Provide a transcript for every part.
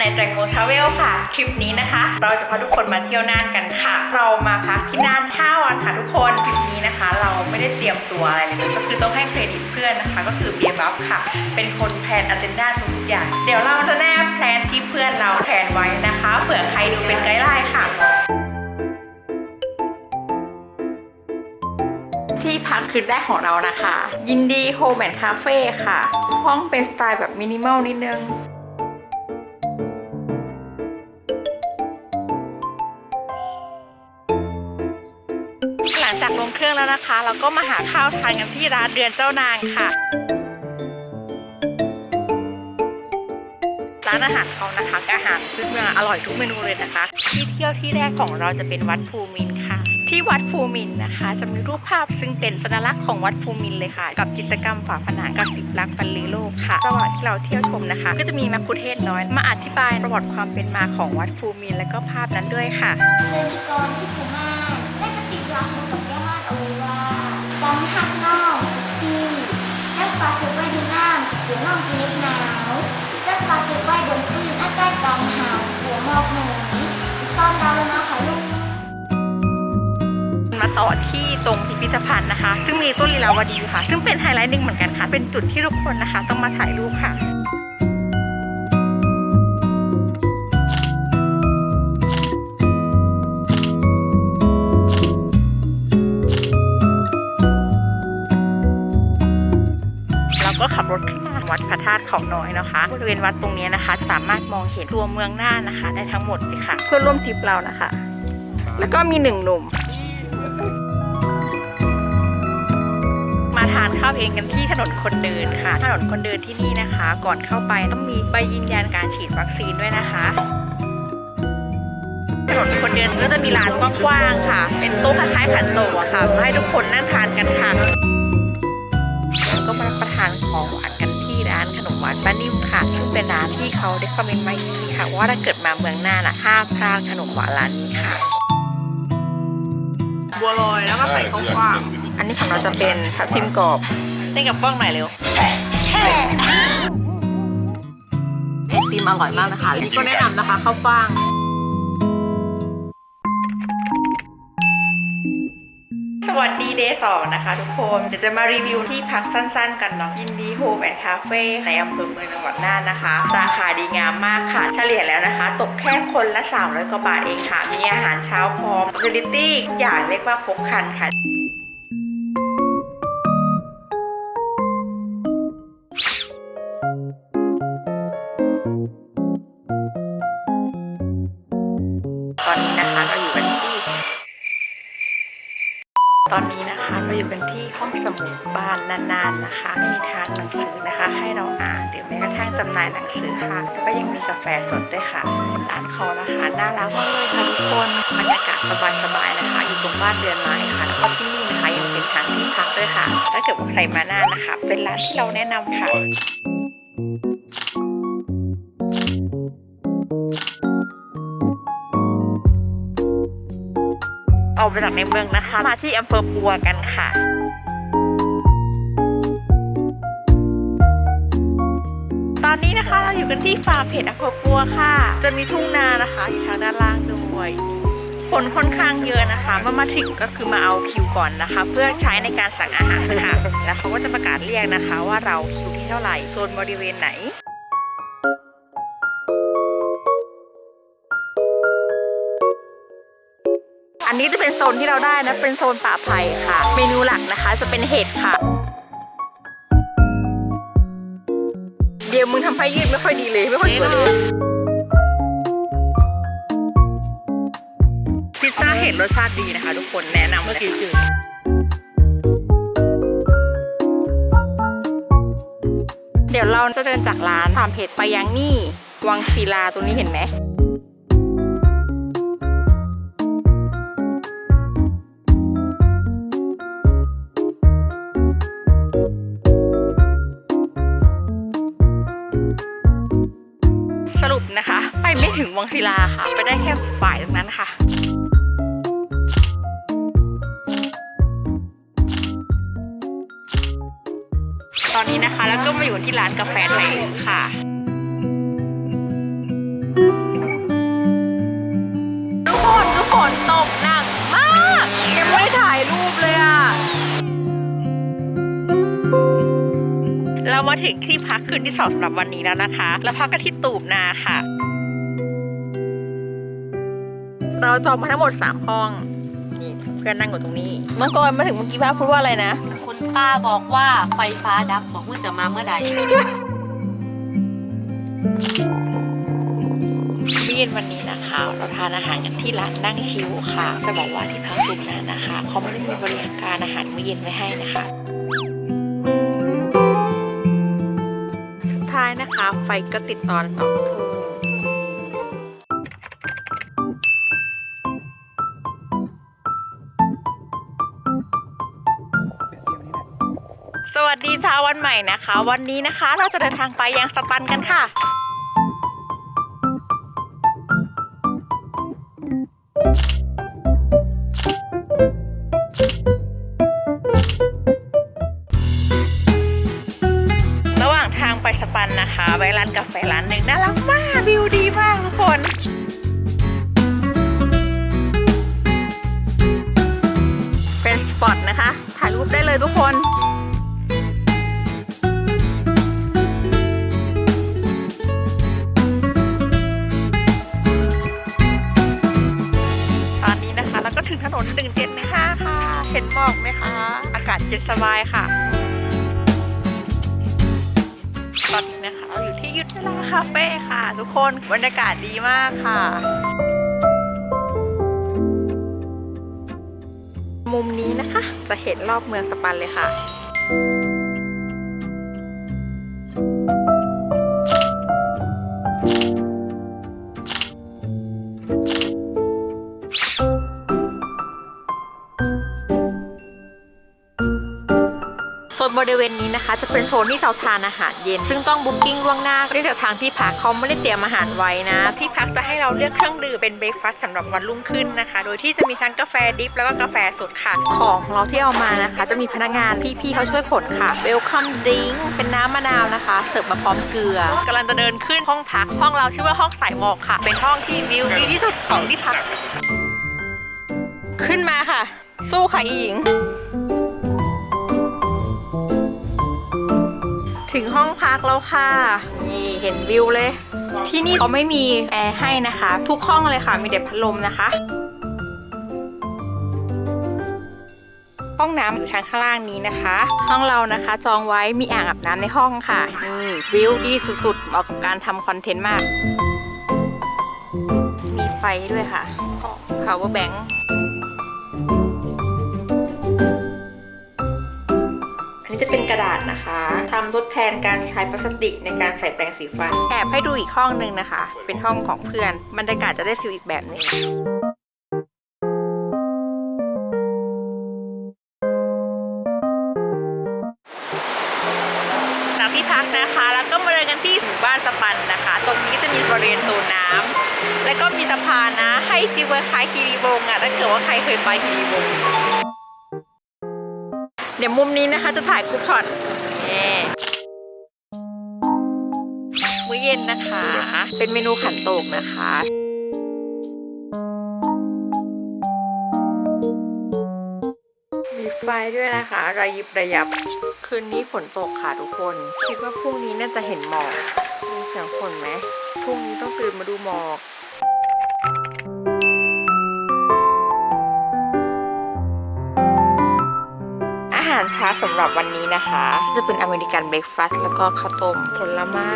ในแตงโมทราเวลค่ะ ทริปนี้นะคะ เราจะพาทุกคนมาเที่ยวน่านกันค่ะ เรามาพักที่น่าน5วันค่ะทุกคน ทริปนี้นะคะ เราไม่ได้เตรียมตัวอะไรเลยก็คือต้องให้เครดิตเพื่อนนะคะ ก็คือเบียร์บัฟค่ะ เป็นคนแพลนอ g e n d a ทุกๆอย่าง เดี๋ยวเราจะแนบแพลนที่เพื่อนเราแพลนไว้นะคะ เผื่อใครดูเป็นไกด์ไลน์ค่ะที่พักคืนแรกของเรานะคะ ยินดีโฮมแอนด์คาเฟ่ค่ะ ห้องเป็นสไตล์แบบมินิมอลนิดนึง งจากลงเครื่องแล้วนะคะ เราก็มาหาข้าวทานกันที่ร้านเดือนเจ้านางค่ะ ร้านอาหารเขานะคะอาหารพื้นเมืองอร่อยทุกเมนูเลยนะคะ ที่เที่ยวที่แรกของเราจะเป็นวัดภูมินค่ะ ที่วัดภูมินนะคะ จะมีรูปภาพซึ่งเป็นสัญลักษณ์ของวัดภูมินเลยค่ะ กับจิตรกรรมฝาผนังกับสิบลักษณ์บรรลือโลกค่ะระหว่างที่เราเที่ยวชมนะคะ ก็จะมีมักคุเทศน้อยมาอธิบายประวัติความเป็นมาของวัดภูมินและก็ภาพนั้นด้วยค่ะเดินกรที่ภูมา องจะเล็บหนาวเจ้าปลาเก็บไว้บนพื้นอากาศกองหาวหัวมอกหนุนซ่อนดาวแล้วนะค่ะลูกมาต่อที่ตรงพิพิธภัณฑ์นะคะ ซึ่งมีต้นลีลาวดีอยู่ค่ะ ซึ่งเป็นไฮไลท์หนึ่งเหมือนกันค่ะ เป็นจุดที่ทุกคนนะคะ ต้องมาถ่ายรูปค่ะ ระธาตุเขาน้อยนะคะบริเวณวัดตรงนี้นะคะ สามารถมองเห็นตัวเมืองน่านนะคะ ได้ทั้งหมดเลยค่ะ เพื่อนร่วมทริปเรานะคะ แล้วก็มีหนึ่งหนุ่ม มาทานข้าวเองกันที่ถนนคนเดินค่ะ ถนนคนเดินที่นี่นะคะ ก่อนเข้าไปต้องมีใบยืนยันการฉีดวัคซีนด้วยนะคะถนนคนเดินก็จะมีร้านกว้างๆค่ะ เป็นโต๊ะคล้ายๆขันโตะอะค่ะมาให้ทุกคนนั่งทานกันค่ะ เป็นร้านที่เขาได้คอมเมนต์มาอีกทีค่ะ ว่าถ้าเกิดมาเมืองน่านอะห้ามพลาดขนมหวานร้านนี้ค่ะ บัวลอยแล้วก็ใส่ข้าวฟ่างอันนี้ของเราจะเป็นทับทิมกรอบเล่นกับกล้องหน่อยเร็วไอติมอร่อยมากนะคะนี่ก็แนะนำนะคะข้าวฟ่าง วัสดีเดย์สองนะคะทุกคน เดี๋ยวจะมารีวิวที่พักสั้นๆ กันเนาะยินดีโฮมแอนด์คาเฟ่ในอำเภอเมืองจังหวัดน่านนะคะ ราคาดีงามมากค่ะ เฉลี่ยแล้วนะคะ ตกแค่คนละ300กว่าบาทเองค่ะ มีอาหารเช้าพร้อมฟ a ลิตี้อย่างเรียกว่าครบครันค่ะ บ้านนานๆนะคะ มีทางหนังสือนะคะ ให้เราอ่านหรือแม้กระทั่งจำหน่ายหนังสือค่ะ แล้วก็ยังมีกาแฟสดด้วยค่ะร้านเขานะคะน่ารักมากเลยค่ะทุกคนบรรยากาศสบายๆนะคะ อยู่ตรงบ้านเรือนไม้ค่ะแล้วก็ที่นี่นะคะยังเป็นทางที่พักด้วยค่ะ ถ้าเกิดว่าใครมาน่านนะคะ เป็นร้านที่เราแนะนำค่ะออกไปจากในเมืองนะคะ มาที่อำเภอปัวกันค่ะ นนี้นะคะเราอยู่กันที่ฟาร์มเห็ดอำเภอปัวค่ะ จะมีทุ่งนานะคะอยู่ทางด้านล่างด้วยนี่คนค่อนข้างเยอะนะคะเมื่อมาถึงก็คือมาเอาคิวก่อนนะคะ เพื่อใช้ในการสั่งอาหารค่ะ แล้วเขาก็จะประกาศเรียกนะคะ ว่าเราคิวที่เท่าไหร่โซนบริเวณไหนอันนี้จะเป็นโซนที่เราได้นะ เป็นโซนป่าไผ่ค่ะ เมนูหลักนะคะจะเป็นเห็ดค่ะ มึงทำให้ยืดไม่ค่อยดีเลยไม่ค่อยสวยเลยพิซซ่าเห็ดรสชาติดีนะคะ ทุกคนแนะนำเลยค่ะเดี๋ยวเราจะเดินจากร้านฟาร์มเห็ดไปยังนี่ วังศิลาตรงนี้เห็นไหม ถึงวังทีลาค่ะ ไปได้แค่ฝ่ายตรงนั้นค่ะตอนนี้นะคะ แล้วก็มาอยู่ที่ร้านกาแฟไทยค่ะ ทุกคนทุกคนตกหนักมากยังไม่ได้ถ่ายรูปเลยอะเรามาถึงที่พักคืนที่สองสำหรับวันนี้แล้วนะคะ แล้วพักกันที่ตูบนาค่ะ เราจองมาทั้งหมด3ห้อง นี่เพื่อนนั่งอยู่ตรงนี้น้องกอยมาถึงเมื่อกี้ป้าพูดว่าอะไรนะ คุณป้าบอกว่าไฟฟ้าดับบอกว่าจะมาเมื่อใดมื้อเย็นวันนี้นะคะ เราทานอาหารกันที่ร้านนั่งชิวค่ะ จะบอกว่าที่พักตูบนานะคะเขาไม่ได้มีบริการอาหารมื้อเย็นไว้ให้นะคะสุดท้ายนะคะ ไฟก็ติดตอนสองทุ่ม วัสดีเช้าวันใหม่นะคะ วันนี้นะคะเราจะเดินทางไปยังสปันกันค่ะ ระหว่างทางไปสปันนะคะแวะร้านกาแฟร้านหนึ่งน่ารักมากวิวดีมากทุกคนเป็นสปอตนะคะ ถ่ายรูปได้เลยทุกคน อกไหมคะ อากาศเย็นสบายค่ะ ตอนนี้นะคะเราอยู่ที่ยุทธนาคาเฟ่ค่ะ ทุกคนบรรยากาศดีมากค่ะ มุมนี้นะคะ จะเห็นรอบเมืองสปันเลยค่ะ ริเวณนี้นะคะ จะเป็นโซนที่เราทานอาหารเย็น ซึ่งต้องบุ๊กิ้งล่วงหน้าเนื่องจากทางที่พักเขาไม่ได้เตรียมอาหารไว้นะ ที่พักจะให้เราเลือกเครื่องดื่มเป็นเบรกฟาสต์สำหรับวันรุ่งขึ้นนะคะ โดยที่จะมีทั้งกาแฟดิฟแล้วก็กาแฟสดค่ะของของเราที่เอามานะคะ จะมีพนักงานพี่ๆเขาช่วยขนค่ะเวลคัมดริงเป็นน้ำมะนาวนะคะ เสิร์ฟมาพร้อมเกลือกำลังจะเดินขึ้นห้องพักห้องเราชื่อว่าห้องสายหมอกค่ะ เป็นห้องที่วิวดีที่สุดของที่พัก ขึ้นมาค่ะ สู้ค่ะอีหญิง ถึงห้องพักแล้วค่ะ นี่เห็นวิวเลย ที่นี่เขาไม่มีแอร์ให้นะคะ ทุกห้องเลยค่ะ มีแต่พัดลมนะคะ ห้องน้ำอยู่ทางข้างล่างนี้นะคะ ห้องเรานะคะจองไว้มีอ่างอาบน้ำในห้องค่ะ นี่วิวดีสุดๆเหมาะกับการทำคอนเทนต์มาก มีไฟด้วยค่ะ power bank จะเป็นกระดาษนะคะทำทดแทนการใช้พลาสติกในการใส่แปรงสีฟัน แอบให้ดูอีกห้องหนึ่งนะคะ เป็นห้องของเพื่อน บรรยากาศจะได้ฟิลอีกแบบหนึงจากที่พักนะคะ แล้วก็มาเดินกันที่หมู่บ้านสปันนะคะ ตรงนี้จะมีบริเวณโซนน้ำแล้วก็มีสะพานนะ ให้ฟีลคล้ายคีรีวงอะถ้าเกิดว่าใครเคยไปคีรีวง ดี๋ยวมุมนี้นะคะจะถ่ายกรุ๊ปช็อตนี่มื้อเย็นนะคะ เป็นเมนูขันโตกนะคะมีไฟด้วยนะคะ ระยิบระยับ คืนนี้ฝนตกค่ะทุกคน คิดว่าพรุ่งนี้น่าจะเห็นหมอกมีเสียงฝนไหมพรุ่งนี้ต้องตื่นมาดูหมอการเช้าสำหรับวันนี้นะคะ จะเป็นอเมริกันเบรคฟาสต์แล้วก็ข้าวต้มผลไม้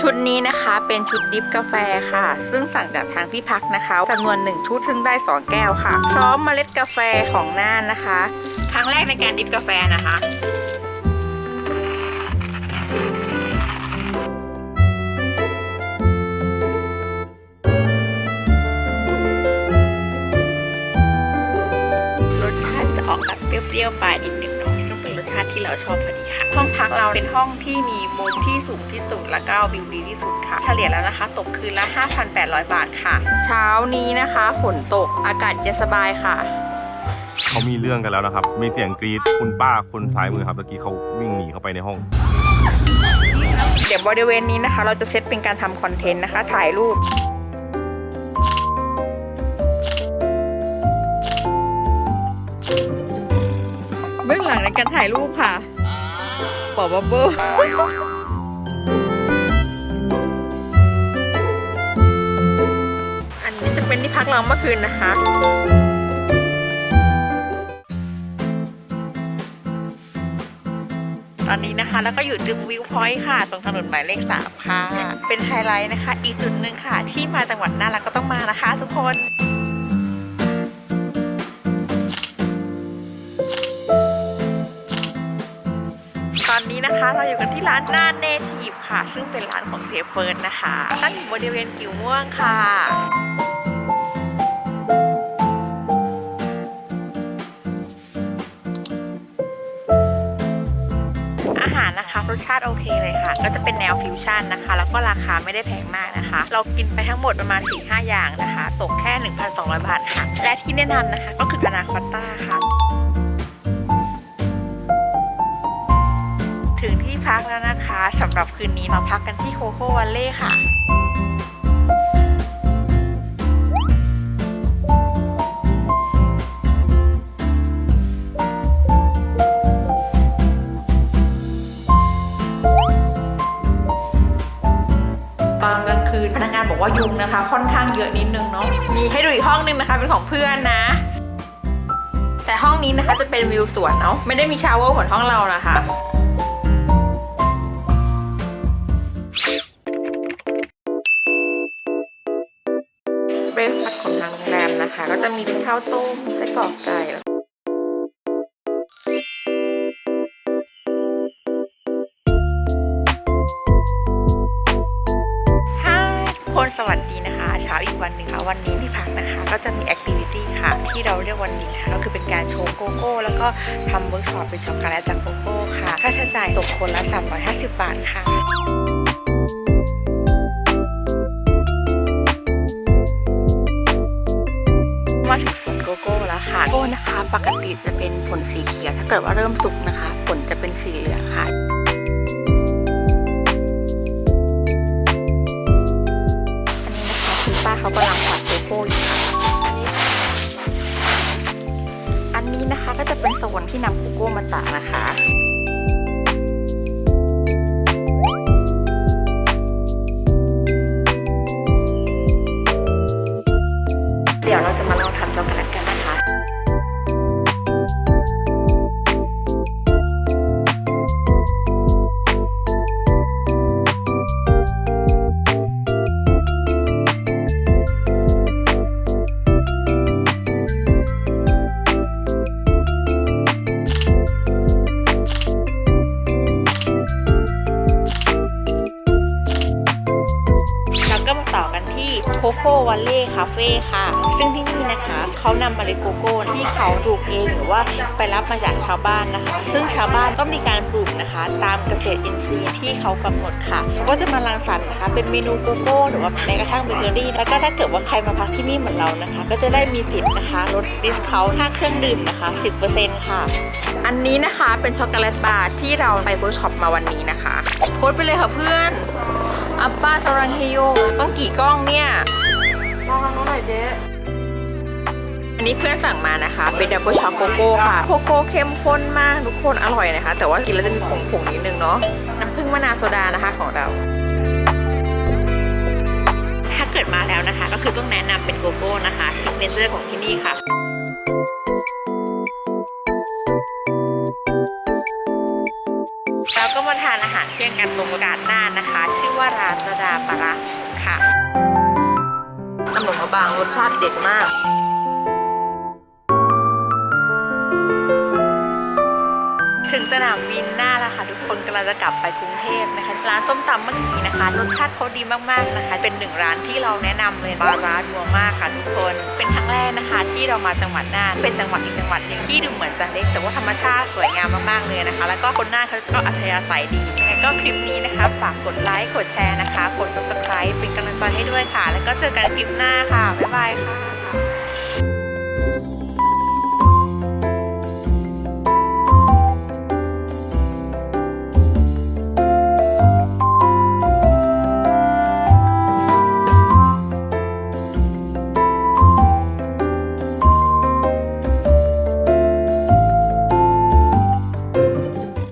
ชุดนี้นะคะเป็นชุดดิฟกาแฟค่ะ ซึ่งสั่งจากทางที่พักนะคะจำนวน1ชุดซึ่งได้ 2 แก้วค่ะ พร้อมเมล็ดกาแฟของน่านนะคะ ครั้งแรกในการดิฟกาแฟนะคะรสชาติจะออกแบบเปรี้ยวๆไปนิดนึง ที่เราชอบพอดีค่ะ ห้องพักเราเป็นห้องที่มีมุมที่สูงที่สุดและก็วิวดีที่สุดค่ะ เฉลี่ยแล้วนะคะ ตกคืนละ 5,800 บาทค่ะ เช้านี้นะคะ ฝนตกอากาศเย็นสบายค่ะ เขามีเรื่องกันแล้วนะครับ มีเสียงกรีดคุณป้าคนซ้ายมือครับเมื่อกี้เขาวิ่งหนีเข้าไปในห้อง เดี๋ยวบริเวณนี้นะคะ เราจะเซตเป็นการทำคอนเทนต์นะคะ ถ่ายรูป ถ่ายรูปค่ะปอบับเบิ้ลอันนี้จะเป็นที่พักเราเมื่อคืนนะคะตอนนี้นะคะแล้วก็อยู่จุดวิวพอยต์ค่ะ ตรงถนนหมายเลขสามค่ะ เป็นไฮไลท์นะคะ อีกจุดหนึ่งค่ะ ที่มาจังหวัดน่านแล้วก็ต้องมานะคะทุกคน เราอยู่กันที่ร้านน่านเนทีฟค่ะ ซึ่งเป็นร้านของเซฟเฟิร์นนะคะตั้งอยู่บริเวณกิ่วม่วงค่ะอาหารนะคะรสชาติโอเคเลยค่ะ ก็จะเป็นแนวฟิวชั่นนะคะ แล้วก็ราคาไม่ได้แพงมากนะคะ เรากินไปทั้งหมดประมาณ 4-5 อย่างนะคะ ตกแค่ 1,200 บาทค่ะ และที่แนะนำนะคะก็คือพานาคอตต้าค่ะ แล้วนะคะสำหรับคืนนี้มาพักกันที่โคโค่วัลเล่ค่ะตอนกลางคืนพนักงานบอกว่ายุงนะคะ ค่อนข้างเยอะนิดนึงเนาะมีให้ดูอีกห้องนึงนะคะ เป็นของเพื่อนนะ แต่ห้องนี้นะคะจะเป็นวิวสวนเนาะไม่ได้มีชาวเวอร์เหมือนห้องเรานะคะ เบรคฟาสต์ของทางโรงแรมนะคะ ก็จะมีเป็นข้าวต้มไส้กรอกไก่แล้วฮายทุกคนสวัสดีนะคะ เช้าอีกวันหนึ่งค่ะวันนี้ที่พักนะคะ ก็จะมีแอคทิวิตี้ค่ะ ที่เราเรียกวันนี้ค่ะก็คือเป็นการโชว์โกโก้ แล้วก็ทำเวิร์กช็อปเป็นช็อกโกแลตจากโกโก้ค่ะ ค่าใช้จ่ายตกคนละ350 บาทค่ะ นะคะ ปกติจะเป็นผลสีเขียว ถ้าเกิดว่าเริ่มสุกนะคะ ผลจะเป็นสีเหลืองค่ะอันนี้นะคะคุณป้าเขากำลังผัดโกโก้อยู่ค่ะอันนี้นะคะก็จะเป็นโซนที่นำโกโก้มาตากนะคะ โคโค่วัลเล่คาเฟ่ค่ะ ซึ่งที่นี่นะคะเขานำเมล็ดโกโก้ที่เขาปลูกเองหรือว่าไปรับมาจากชาวบ้านนะคะ ซึ่งชาวบ้านก็มีการปลูกนะคะ ตามเกษตรอินทรีย์ที่เขากำหนดค่ะก็จะมารังสรรค์นะคะ เป็นเมนูโกโก้หรือว่าแม้กระทั่งเบเกอรี่แล้วก็ถ้าเกิดว่าใครมาพักที่นี่เหมือนเรานะคะ ก็จะได้มีสิทธิ์นะคะลดดิสคาวค่าเครื่องดื่มนะคะ 10%ค่ะ อันนี้นะคะเป็นช็อกโกแลตบาร์ที่เราไปเวิร์กช็อปมาวันนี้นะคะโพสไปเลยค่ะเพื่อน อัปป้าสรังเฮโยต้องกี่กล้องเนี่ยลองทำน้องหน่อยเจ๊อันนี้เพื่อนสั่งมานะคะ เป็นดับเบิลช็อกโกโก้ค่ะ โกโก้เข้มข้นมากทุกคนอร่อยนะคะ แต่ว่ากินแล้วจะมีผงๆนิดนึงเนาะน้ำผึ้งมะนาวโซดานะคะของเรา ถ้าเกิดมาแล้วนะคะ ก็คือต้องแนะนำเป็นโกโก้นะคะซิกเนเจอร์ของที่นี่ค่ะ อาหารเที่ยงกันตรงกาดน่านนะคะ ชื่อว่าร้านระดาปลาร้าค่ะขนมบางรสชาติเด็ดมาก ถึงสนามบินหน้าแล้วค่ะ ทุกคนกำลังจะกลับไปกรุงเทพนะคะ ร้านส้มตำเมื่อกี้นะคะ รสชาติเขาดีมากๆนะคะ เป็นหนึ่งร้านที่เราแนะนำเลยปลาร้านัวมากค่ะทุกคน เป็นครั้งแรกนะคะ ที่เรามาจังหวัดน่าน เป็นจังหวัดอีกจังหวัดหนึ่งที่ดูเหมือนจะเล็ก แต่ว่าธรรมชาติสวยงามมากๆเลยนะคะ แล้วก็คนน่านเขาก็อัธยาศัยดีแล้วก็คลิปนี้นะคะ ฝากกดไลค์ กดแชร์นะคะ กด subscribe เป็นกำลังใจให้ด้วยค่ะ แล้วก็เจอกันคลิปหน้าค่ะ บ๊ายบายค่ะ